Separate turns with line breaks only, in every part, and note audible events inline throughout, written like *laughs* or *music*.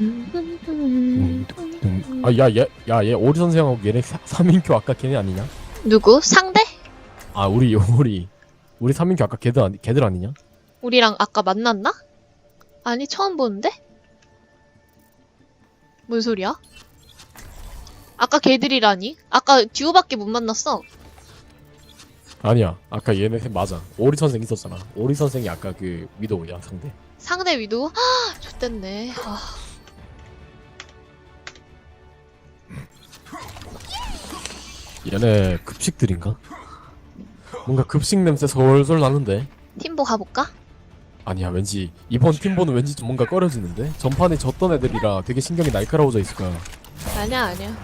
음, 아야 얘 야 얘 오리 선생하고 얘네 3인큐 아까 걔네 아니냐?
누구? 상대?
아 우리 우리 우리 3인큐 아까 걔들 아니 걔들 아니냐?
우리랑 아까 만났나? 아니 처음 보는데? 뭔 소리야? 아까 걔들이라니? 아까 듀오밖에 못 만났어.
아니야 아까 얘네 셋 맞아 오리 선생 있었잖아 오리 선생이 아까 그 위도우야 상대
상대 위도? 하, 좋댔네. 아,
얘네 급식들인가? 뭔가 급식 냄새 솔솔 나는데
팀보 가볼까?
아니야 왠지 이번 팀보는 왠지 좀 뭔가 꺼려지는데 전판에 졌던 애들이라 되게 신경이 날카로워져 있을 거야
아니야 아니야.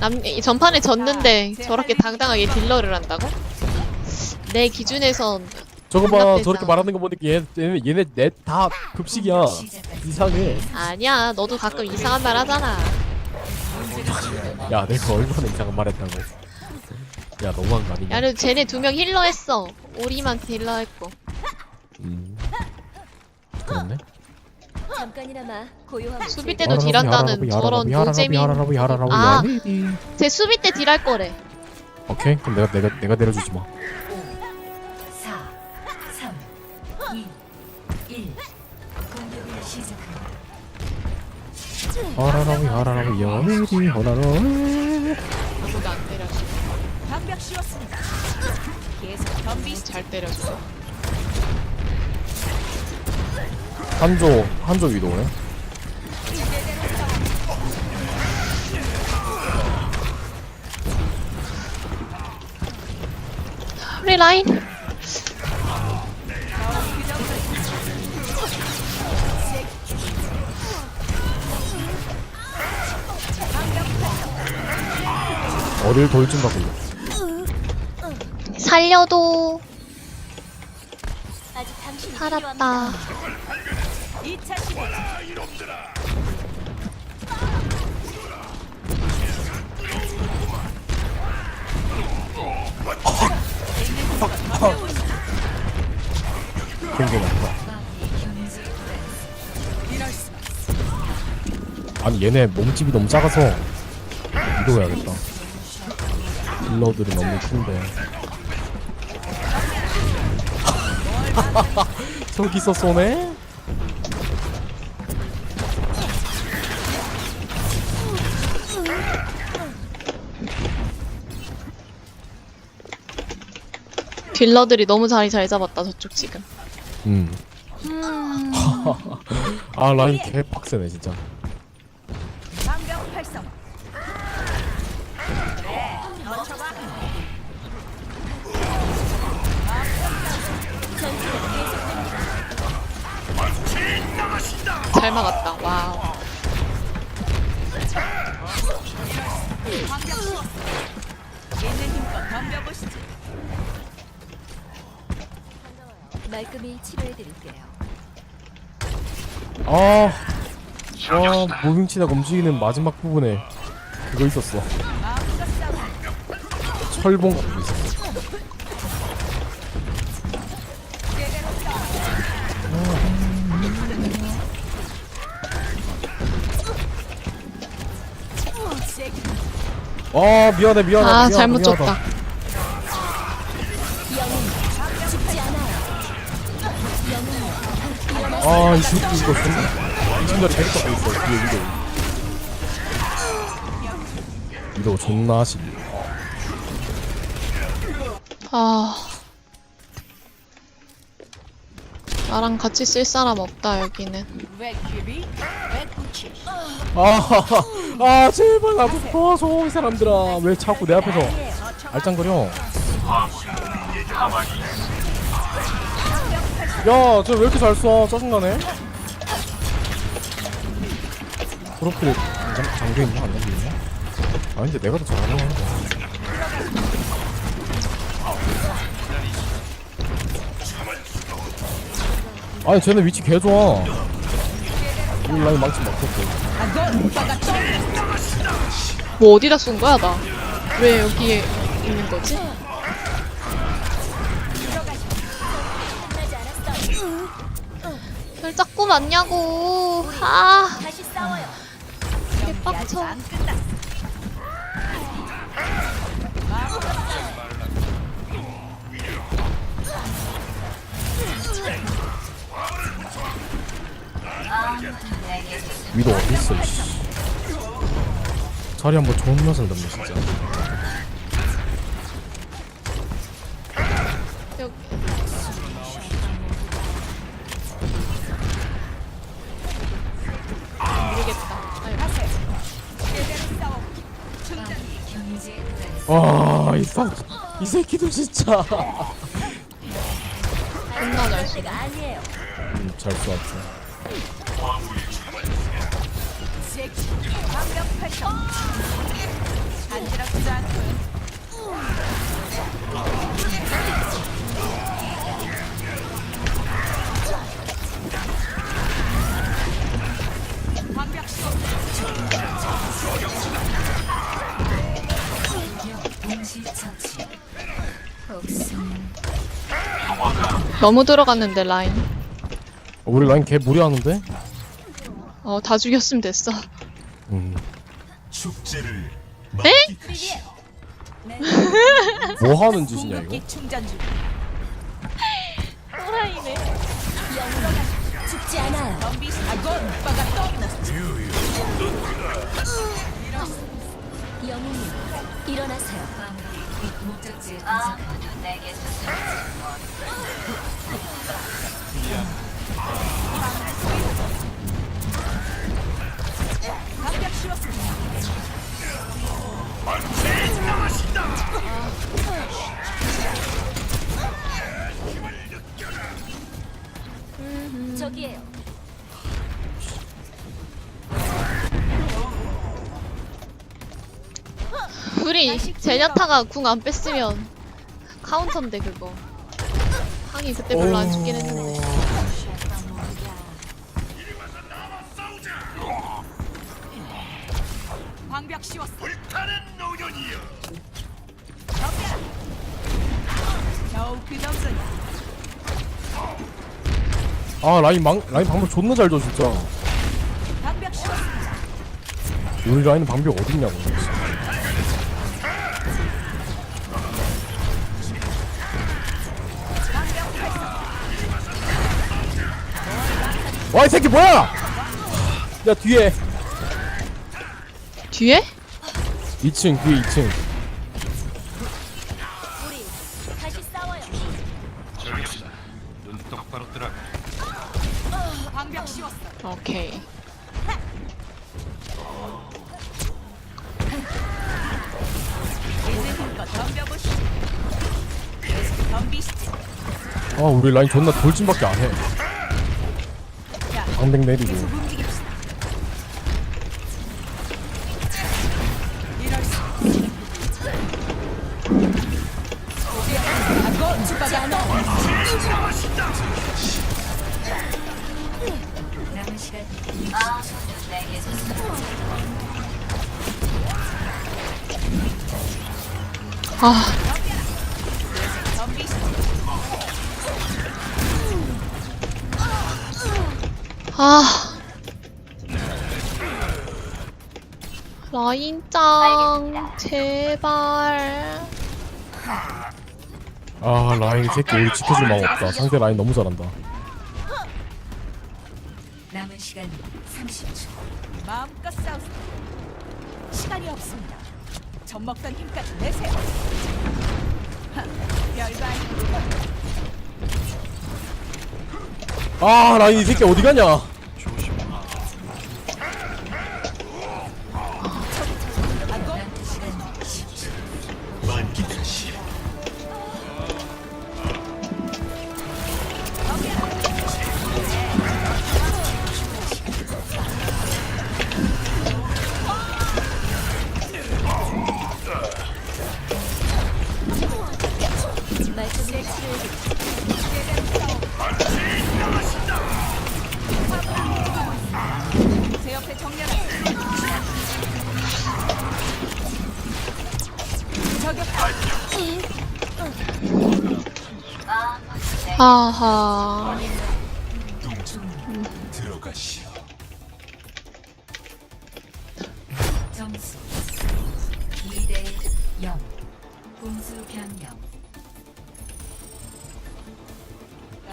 남 이 전판에 졌는데 저렇게 당당하게 딜러를 한다고? 내 기준에선
저거 봐 저렇게. 말하는 거 보니까 얘, 얘네 얘네 넷다 급식이야 이상해
아니야. 너도 가끔 이상한 말 하잖아.
야 내가 얼마나 이상한 말 했다고 야 너무한 거 아니냐
야, 쟤네 두 명 힐러 했어. 오리만 딜러 했고.
음 그렇네
잠깐이나마
수비 때도 딜한다는 저런 노잼인. 아. 제 수비 때 딜할 거래.
오케이 그럼 내가 내가 내가 내려주지 뭐 하라라비 하라라비 여메디 하라라비
아무도 안 때려줘.
방벽 씌웠습니다. 계속 덤비
잘 때려줘.
한조 한조 위도네
우리 라인.
어딜 돌진 받고
살려도
아직 당신이
살았다.
2차 시도
굉장히 많다 아니 얘네 몸집이 너무 작아서 이동해야겠다 딜러들이 너무 큰데 *laughs* 저기서 쏘네?
딜러들이 너무 자리 잘 잡았다 저쪽 지금.
음.
음. *laughs*
아 라인 개 빡세네 진짜
잘 막았다. 와우.
덤벼보시지. 말끔히 치료해드릴게요.
아, 와 무빙치다가 움직이는 마지막 부분에 그거 있었어. 철봉 있었어. 아 미안해 미안해
아
미안하다,
잘못
미안하다.
줬다.
아이 새끼 이거 존나 이 잘못 갖고 있어 뒤에 위도 위도 존나 하시
아. 나랑 같이 쓸 사람 없다 여기는.
아, *laughs* 아 제발 나도 도와줘 이 사람들아 왜 자꾸 내 앞에서 알짱거려 야저 왜 이렇게 잘 쏴? 짜증나네 프로필 잠- 잠겨있나? 안 잠겨있나? 아 근데 내가 더 잘하는 거야 아니 쟤네 위치 개 좋아 이 라인 망치 막혔고
뭐 어디다 쏜 거야 나? 왜 여기에 있는 거지? 별 자꾸 맞냐고. 아.
다시
빡쳐.
위도 어딨어 이씨 자리 한번 존나 잘 잡네 진짜
여기. 모르겠다. 아유,
와이 사... 이 새끼도 진짜
존나 잘 쏘.
때가 아니에요.
음, 잘 쏘았죠
너무 들어갔는데 라인.
어, 우리 라인 개 무리하는데?
어, 다 죽였으면 됐어.
음.
축제를
에?
만끽하시오.
뭐 하는 짓이냐 이거?
충전 중.
호라이네.
죽지 않아요. 덤비 아고 오빠가 떠올랐어. 영웅님 일어나세요. 목적지에 아무도 내게 완벽
제냐타가 궁 안 뺐으면 카운터인데 그거. 항이 그때 별로 안 죽긴 했는데.
방벽 씌웠어.
불타는.
겨우 그 정도냐.
아 라인 망 라인 방법 존나 잘줘 진짜
방벽.
우리 라인은 방법 어딨냐고 와 이 새끼 뭐야 야 뒤에
뒤에?
2층 뒤에 2층
우리 다시 싸워요.
저기다. 눈 똑바로 뜨라.
방벽 씌웠어.
오케이.
아 우리 라인 존나 돌진밖에 안해
자,
방백 내리고
않아. 아.
라인짱, 제발.
아 라인 이 새끼 우리 지켜줄 마음 없다 상대 라인 너무 잘한다
남은 시간 30초. 마음껏 싸우세요. 시간이 없습니다. 젖 먹던 힘까지 내세요. 하, 별거 아
라인 이 새끼 어디 가냐
아하. 들어가시오.
점수 2대 0. 공수 변경.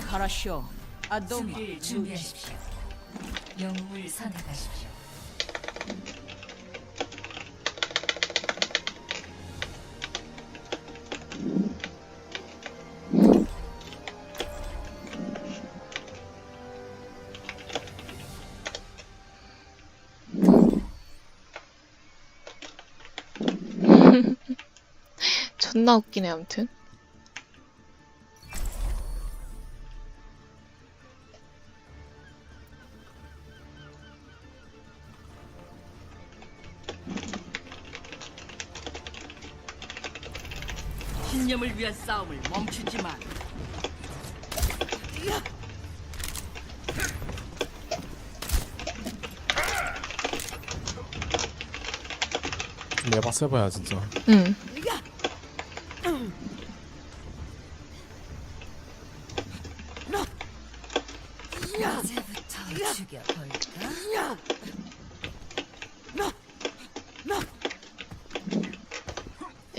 가라쇼. 아동 준비하십시오. 영웅을 선택하십시오.
존나 웃기네 아무튼.
신념을 위한 싸움을 멈추지 마.
좀 에바 세봐야 진짜
응.
이제부터 죽여볼까?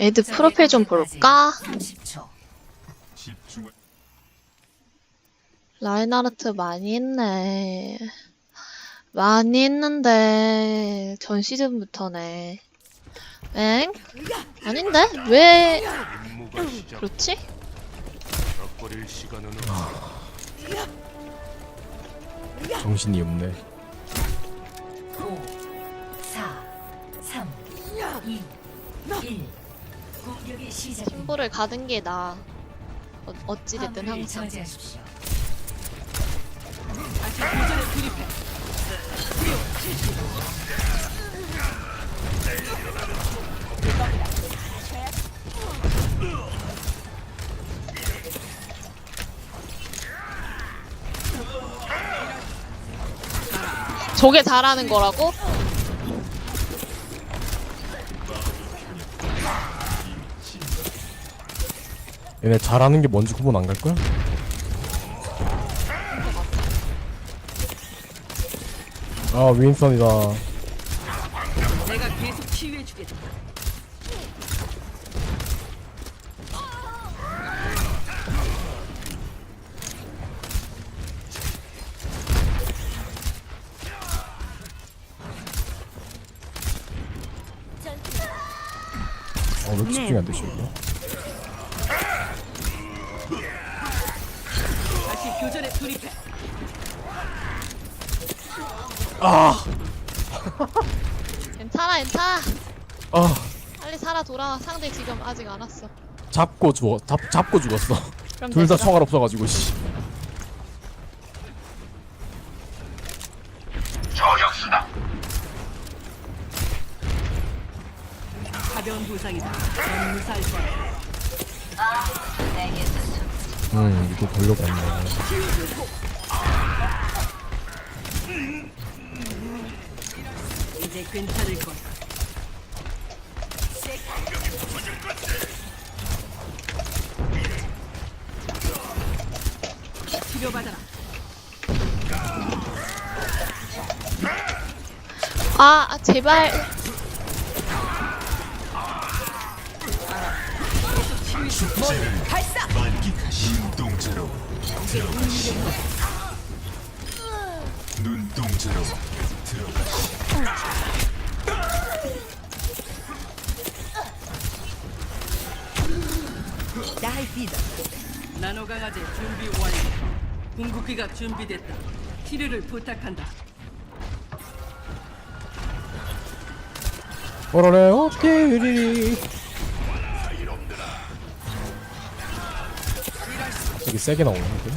애드 프로필 좀 볼까?
30초
집중을
라인하르트 많이 했네. 많이 했는데 전 시즌부터네. 엥? 아닌데? 왜. 그렇지?
버릴 시간은 없어.
정신이 없네
5 4 3 2 1
승부를 가든 게 나아. 어, 어찌됐든 항상. 저게 잘하는 거라고?
얘네 잘하는 게 뭔지 구분 안 갈걸? 아 윈선이다
내가 계속 치유해 주겠다.
이렇게 집중이 안 되지 이거? *laughs*
괜찮아, 괜찮아.
아
빨리 살아 돌아와. 상대 지금 아직 안 왔어.
잡고 죽어 잡, 잡고 죽었어
그럼
둘 다
됐어.
총알 없어가지고 씨
가벼운 부상이다. 넌 무사할 거야.
음 이거 없네
이제 괜찮을 거야. 치료받아라.
아, 아, 제발.
눈동자로 들어가시.
나노 강아지 준비 완료. 궁극기가 준비됐다. 치료를 부탁한다.
오라래 어깨리 되게 세게 나오네 이거.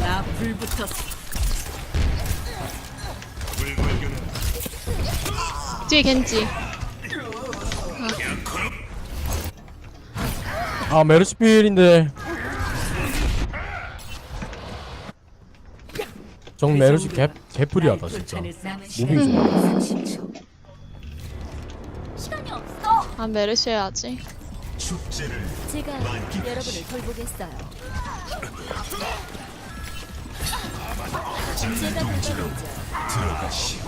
나
불붙었어.
뒤에 겐지.
아 메르시필인데 정 메르시 개 개뿔이하다 진짜
남은
무빙
시간
좋아
30초.
아 메르시 해야지.
축제를
제가 여러분을 돌보겠어요. 제가 돌보겠죠.
들어가시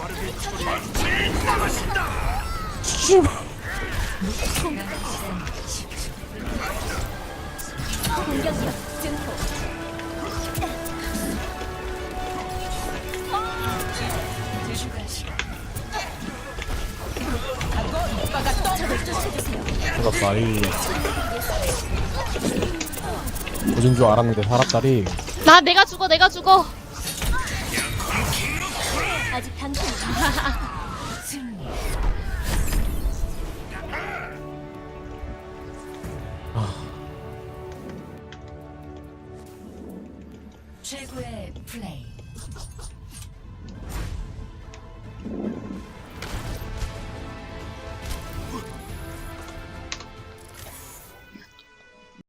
공격력 증폭. 쫓아주세 요.
살았다 이 고진 줄 알았는데 살았다리
나 내가 죽어 내가 죽어.
아직 당신 *laughs*